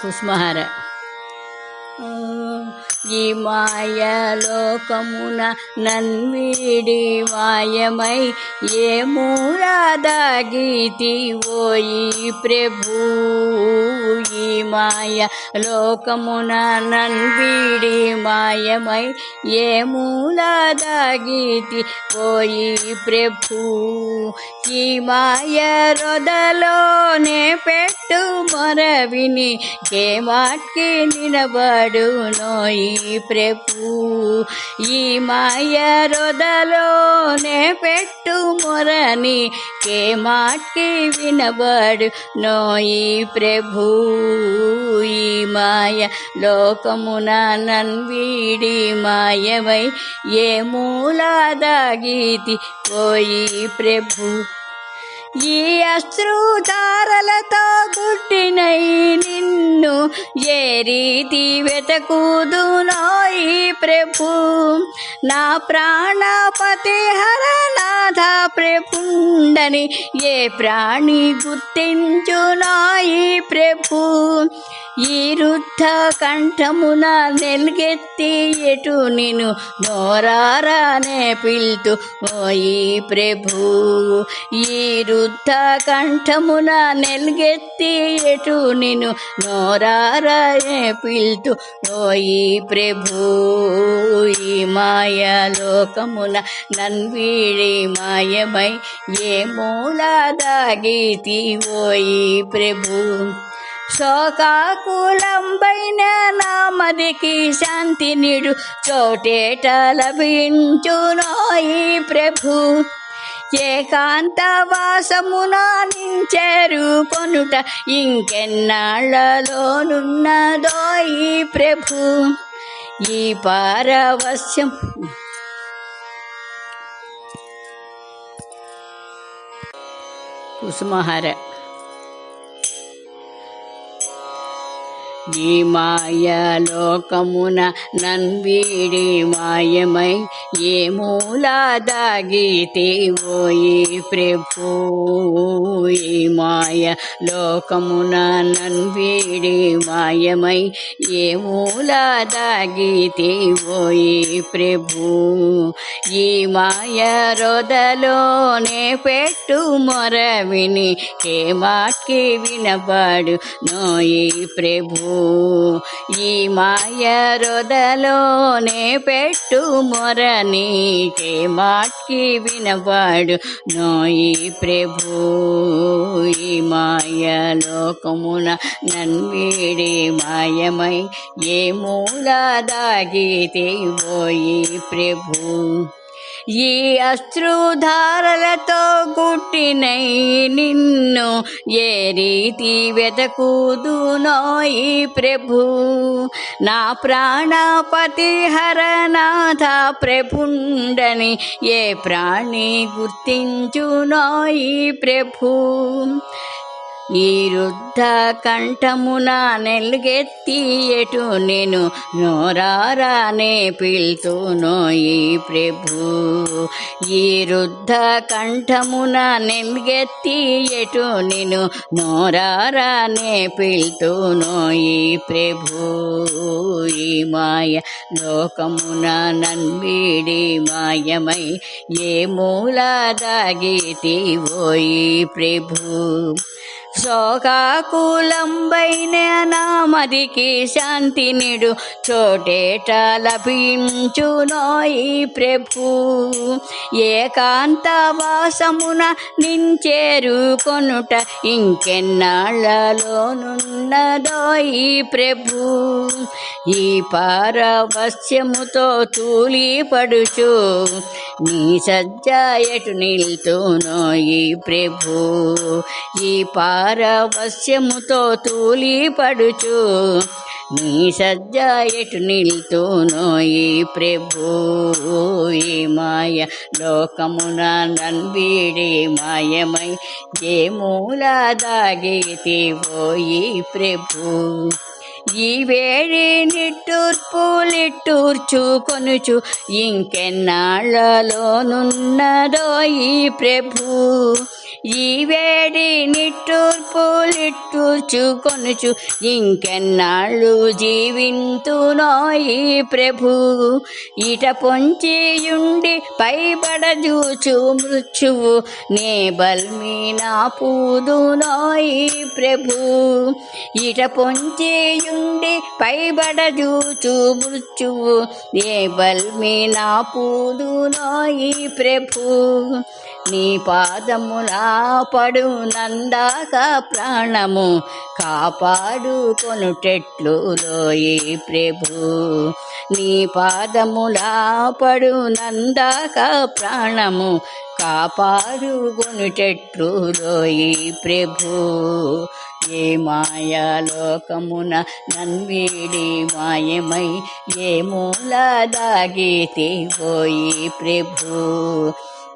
కుస్మహార ఈ మాయలోకమున నన్వీడి మాయమై ఏ మూలాదాగీతి ఓయి ప్రభూ. ఈ మాయ లోకమున నన్వీడి మాయమై ఏ మూలాదాగీతి పోయి ప్రభు? ఈ మాయ రొదలోనే పెట్టు మొరవిని కేమాట్కి నిలబడు నోయి ప్రభు? ఈ మాయ రొదలోనే పెట్టు మొరని కేమాట్కి వినబడు నోయి ప్రభు. ఈ మాయ లోకమున నన్వీడి మాయమై ఏ మూలాదాగీతి పోయి ప్రభు. ఈ అశ్రుధారలతో గుట్టినై నిన్ను ఏ రీతి వెతకుదునోయి ప్రభు. నా ప్రాణపతి హరనాథ ప్రభుండని ఏ ప్రాణి గుర్తించునాయి ప్రభు? ఈ రుద్ధ కంఠమున నెల్గెత్తి ఎటు నిను నోరారానే పిల్తు? ఓయి ప్రభు ఈ రుద్ధ కంఠమున నెల్గెత్తి ఎటు నిను నోరారానే పిల్తు? ఓయి ప్రభు ఈ మాయలోకమున నన్వీడి మాయమై ఏ మూలాదాగీతి? ఓయి ప్రభు శోకాకులంబైన నామదికి శాంతి నిడు. చోటేట లభించునోయి ప్రభు. ఏకాంత వాసమున నించెరు కొనుట ఇంకెన్నాళ్ళలోనున్నదోయి ప్రభు. ఈ పారవశ్యం. కుసుమహార ఈ మాయలోకమున నన్వీడి మాయమై ఏ మూలా ఓయి ప్రభు? ఈ మాయ లోకమున నన్వీడి మాయమై ఏ మూలాదాగీతి ఓయి ప్రభు? ఈ మాయ రొదలోనే పెట్టు మొరవిని మాకి వినబడు నోయి ప్రభు? ఈ మాయ రొదలోనే పెట్టు మొరని కేమాట్కి వినబడు నోయి ప్రభు. ఈ మాయ లోకమున నన్వీడి మాయమై ఏ మూల దాగితే పోయి ప్రభు. ఈ అశ్రుధారలతో గుట్టినై నిన్ను ఏ రీతి వెతకుదునోయి ప్రభు? నా ప్రాణపతి హరనాథ ప్రభుండని ఏ ప్రాణి గుర్తించునోయి ప్రభు? ఈ కంఠమున నెల్గెత్తి ఎటు నేను నోరారానే పిల్తునోయి ప్రభు. ఈ రుద్ధ కంఠమున నెల్గెత్తి ఎటు నేను నోరారానే పిల్తునోయి ప్రభు. ఈ మాయ లోకమున నన్వీడి మాయమై ఏ మూలాదాగీతి ఓయి ప్రభు. శోకాకులంబైన నామదికి శాంతి నిడు. చోటేట లభించునోయి ప్రభు. ఏకాంత వాసమున నించేరు కొనుట ఇంకెన్నాళ్ళలోనున్నదోయి ప్రభు. ఈ పారవశ్యముతో తూలి పడుచు నీ సజ్జాయటు ఎటు ఈ ప్రభు. ఈ పారవశ్యముతో తూలి పడుచు నీ సజ్జాయటు ఎటు ఈ ప్రభు. ఈ మాయ లోకమున నన్వీడి మాయమై ఏ మూలాదాగీతి పోయి ప్రభు. ఈ వేడి నిట్టూర్పులిట్టూర్చు కొనుచు ఇంకెన్నాళ్ళలోనున్నదో ఈ ప్రభు. ఈ వేడి నిట్టూర్పులిట్టూర్చుకొనుచు ఇంకెన్నాళ్ళు జీవింతునోయి ప్రభు. ఇట పొంచియుండి పైబడజూచు మృత్యువు నే బల్మీనా పూదునోయి ప్రభు. ఇట పొంచియుండి పైబడజూచు మృత్యువు నే బల్మీనా పూదునోయి ప్రభు. నీ పాదములా కాపాడు నందాక ప్రాణము. కాపాడు కొనుటెట్లు లోయి ప్రభు. నీ పాదములాపడు నందాక ప్రాణము. కాపాడు కొనుటెట్లు లోయి ప్రభు. ఏ మాయాలోకమున నన్వీడి మాయమై ఏ మూల దాగితే పోయి ప్రభు.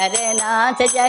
शरणाथ जय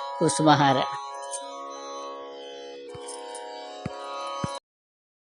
ಕುಸುಮಹಾರ